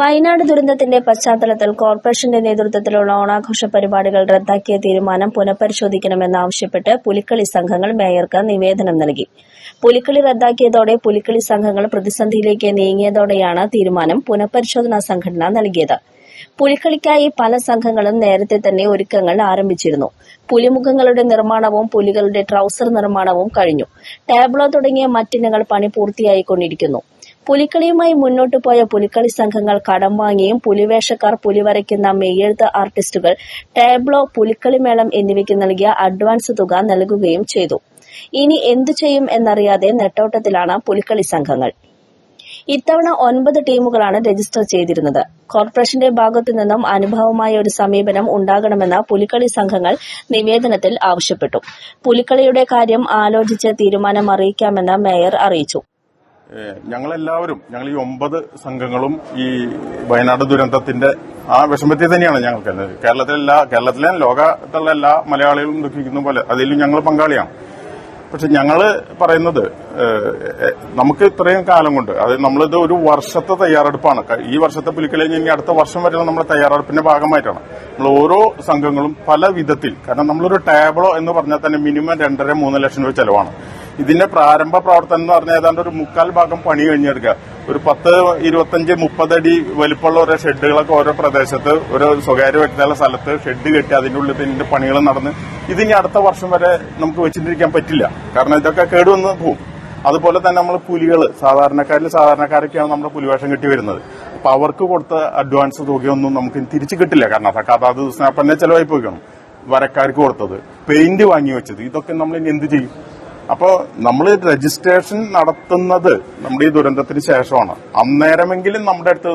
വയനാട് ദുരന്തത്തിന്റെ പശ്ചാത്തലത്തിൽ കോർപ്പറേഷന്റെ നേതൃത്വത്തിലുള്ള ഓണാഘോഷ പരിപാടികൾ റദ്ദാക്കിയ തീരുമാനം പുനഃപരിശോധിക്കണമെന്നാവശ്യപ്പെട്ട് പുലിക്കളി സംഘങ്ങൾ മേയർക്ക് നിവേദനം നൽകി. പുലിക്കളി റദ്ദാക്കിയതോടെ പുലിക്കളി സംഘങ്ങൾ പ്രതിസന്ധിയിലേക്ക് നീങ്ങിയതോടെയാണ് തീരുമാനം പുനഃപരിശോധനാ സംഘടന നൽകിയത്. പുലിക്കളിക്കായി പല സംഘങ്ങളും നേരത്തെ തന്നെ ഒരുക്കങ്ങൾ ആരംഭിച്ചിരുന്നു. പുലിമുഖങ്ങളുടെ നിർമ്മാണവും പുലികളുടെ ട്രൌസർ നിർമ്മാണവും കഴിഞ്ഞു. ടാബ്ലോ തുടങ്ങിയ മറ്റിനങ്ങൾ പണി പൂർത്തിയായിക്കൊണ്ടിരിക്കുന്നു. പുലിക്കളിയുമായി മുന്നോട്ടു പോയ പുലിക്കളി സംഘങ്ങൾ കടം വാങ്ങിയും പുലിവേഷക്കാർ പുലിവരയ്ക്കുന്ന മെയ്യെഴുത്ത് ആർട്ടിസ്റ്റുകൾ ടാബ്ലോ പുലിക്കളിമേളം എന്നിവയ്ക്ക് നൽകിയ അഡ്വാൻസ് തുക നൽകുകയും ചെയ്തു. ഇനി എന്തു ചെയ്യും എന്നറിയാതെ നെട്ടോട്ടത്തിലാണ് പുലിക്കളി സംഘങ്ങൾ. ഇത്തവണ ഒൻപത് ടീമുകളാണ് രജിസ്റ്റർ ചെയ്തിരുന്നത്. കോർപ്പറേഷന്റെ ഭാഗത്തു നിന്നും അനുഭവമായ ഒരു സമീപനം ഉണ്ടാകണമെന്ന് പുലിക്കളി സംഘങ്ങൾ നിവേദനത്തിൽ ആവശ്യപ്പെട്ടു. പുലിക്കളിയുടെ കാര്യം ആലോചിച്ച് തീരുമാനം അറിയിക്കാമെന്ന് മേയർ അറിയിച്ചു. ഞങ്ങളെല്ലാവരും ഞങ്ങൾ ഈ ഒമ്പത് സംഘങ്ങളും ഈ വയനാട് ദുരന്തത്തിന്റെ ആ വിഷമത്തിൽ തന്നെയാണ് ഞങ്ങൾക്ക് കേരളത്തിലെ എല്ലാ കേരളത്തിലെ ലോകത്തുള്ള എല്ലാ മലയാളികളും ദുഃഖിക്കുന്ന പോലെ അതിലും ഞങ്ങൾ പങ്കാളിയാണ്. പക്ഷെ ഞങ്ങൾ പറയുന്നത് നമുക്ക് ഇത്രയും കാലം കൊണ്ട് അത് നമ്മളിത് ഒരു വർഷത്തെ തയ്യാറെടുപ്പാണ്. ഈ വർഷത്തെ പുലിക്കളി ഇനി അടുത്ത വർഷം വരെയുള്ള നമ്മുടെ തയ്യാറെടുപ്പിന്റെ ഭാഗമായിട്ടാണ്. നമ്മൾ ഓരോ സംഘങ്ങളും പല വിധത്തിൽ കാരണം നമ്മളൊരു ടേബിളോ എന്ന് പറഞ്ഞാൽ തന്നെ മിനിമം രണ്ടര മൂന്ന് ലക്ഷം രൂപ ചെലവാണ്. ഇതിന്റെ പ്രാരംഭ പ്രവർത്തനം എന്ന് പറഞ്ഞാൽ ഏതാണ്ട് ഒരു മുക്കാൽ ഭാഗം പണി കഴിഞ്ഞെടുക്കുക. ഒരു പത്ത് ഇരുപത്തഞ്ച് മുപ്പതടി വലിപ്പമുള്ള ഓരോ ഷെഡുകളൊക്കെ ഓരോ പ്രദേശത്ത് ഒരു സ്വകാര്യ വ്യക്തികളുടെ സ്ഥലത്ത് ഷെഡ് കെട്ടി അതിന്റെ ഉള്ളിൽ ഇതിന്റെ പണികൾ നടന്ന് ഇതിനി അടുത്ത വർഷം വരെ നമുക്ക് വെച്ചിട്ടിരിക്കാൻ പറ്റില്ല. കാരണം ഇതൊക്കെ കേടുവന്ന് പോകും. അതുപോലെ തന്നെ നമ്മൾ പുലികൾ സാധാരണക്കാരിൽ സാധാരണക്കാരൊക്കെയാണ് നമ്മുടെ പുലിവേഷം കിട്ടി വരുന്നത്. അപ്പൊ അവർക്ക് കൊടുത്ത അഡ്വാൻസ് തുകയൊന്നും നമുക്ക് തിരിച്ചു കിട്ടില്ല. കാരണം അതൊക്കെ അതാത് ദിവസം അപ്പം തന്നെ ചെലവായി പോയിക്കണം വരക്കാർക്ക് കൊടുത്തത്. പെയിന്റ് വാങ്ങി വെച്ചത്. ഇതൊക്കെ നമ്മൾ ഇനി എന്ത് ചെയ്യും? അപ്പോ നമ്മൾ രജിസ്ട്രേഷൻ നടത്തുന്നത് നമ്മുടെ ഈ ദുരന്തത്തിന് ശേഷമാണ്. അന്നേരമെങ്കിലും നമ്മുടെ അടുത്ത്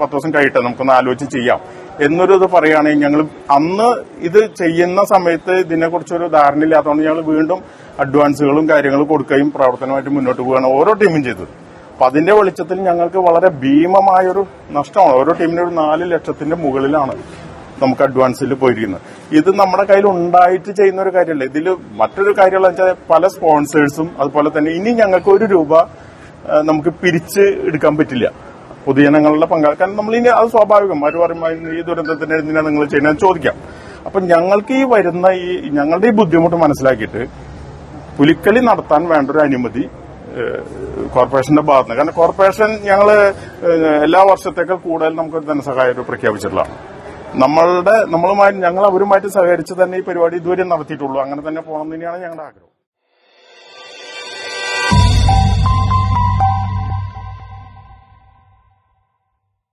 പത്ത് ദിവസം കഴിയട്ടെ നമുക്കൊന്ന് ആലോചിച്ച് ചെയ്യാം. എന്നൊരു ഇത് പറയുകയാണെങ്കിൽ ഞങ്ങൾ അന്ന് ഇത് ചെയ്യുന്ന സമയത്ത് ഇതിനെക്കുറിച്ചൊരു ധാരണയില്ലാത്തതുകൊണ്ട് ഞങ്ങൾ വീണ്ടും അഡ്വാൻസുകളും കാര്യങ്ങളും കൊടുക്കുകയും പ്രവർത്തനമായിട്ട് മുന്നോട്ട് പോവുകയാണ് ഓരോ ടീമും ചെയ്തത്. അപ്പൊ അതിന്റെ വെളിച്ചത്തിൽ ഞങ്ങൾക്ക് വളരെ ഭീമമായൊരു നഷ്ടമാണ്. ഓരോ ടീമിനും ഒരു നാല് ലക്ഷത്തിന്റെ മുകളിലാണ്. നമുക്ക് അഡ്വാൻസിൽ പോയിരിക്കുന്നത് ഇത് നമ്മുടെ കയ്യിൽ ഉണ്ടായിട്ട് ചെയ്യുന്ന ഒരു കാര്യമല്ല. ഇതിൽ മറ്റൊരു കാര്യമെന്ന് വെച്ചാൽ പല സ്പോൺസേഴ്സും അതുപോലെ തന്നെ ഇനി ഞങ്ങൾക്ക് ഒരു രൂപ നമുക്ക് പിരിച്ച് എടുക്കാൻ പറ്റില്ല. പൊതുജനങ്ങളുടെ പങ്കാളി കാരണം നമ്മൾ ഇനി അത് സ്വാഭാവികം. അവർ പറയുമ്പോൾ ഈ ദുരന്തത്തിന് എന്തിനാണ് നിങ്ങൾ ചെയ്യുന്നത്? ചോദിക്കാം. അപ്പൊ ഞങ്ങൾക്ക് ഈ വരുന്ന ഈ ഞങ്ങളുടെ ഈ ബുദ്ധിമുട്ട് മനസ്സിലാക്കിയിട്ട് പുലിക്കളി നടത്താൻ വേണ്ട ഒരു അനുമതി കോർപ്പറേഷന്റെ ഭാഗത്ത് നിന്ന് കാരണം കോർപ്പറേഷൻ ഞങ്ങൾ ഏഹ്, എല്ലാ വർഷത്തേക്കാൾ കൂടുതൽ നമുക്ക് ധനസഹായം പ്രഖ്യാപിച്ചിട്ടുള്ളതാണ്. നമ്മളുടെ നമ്മളുമായി ഞങ്ങൾ അവരുമായിട്ട് സഹകരിച്ച് തന്നെ ഈ പരിപാടി ഇതുവരെ നടത്തിയിട്ടുള്ളൂ. അങ്ങനെ തന്നെ പോകണം തന്നെയാണ് ഞങ്ങളുടെ ആഗ്രഹം.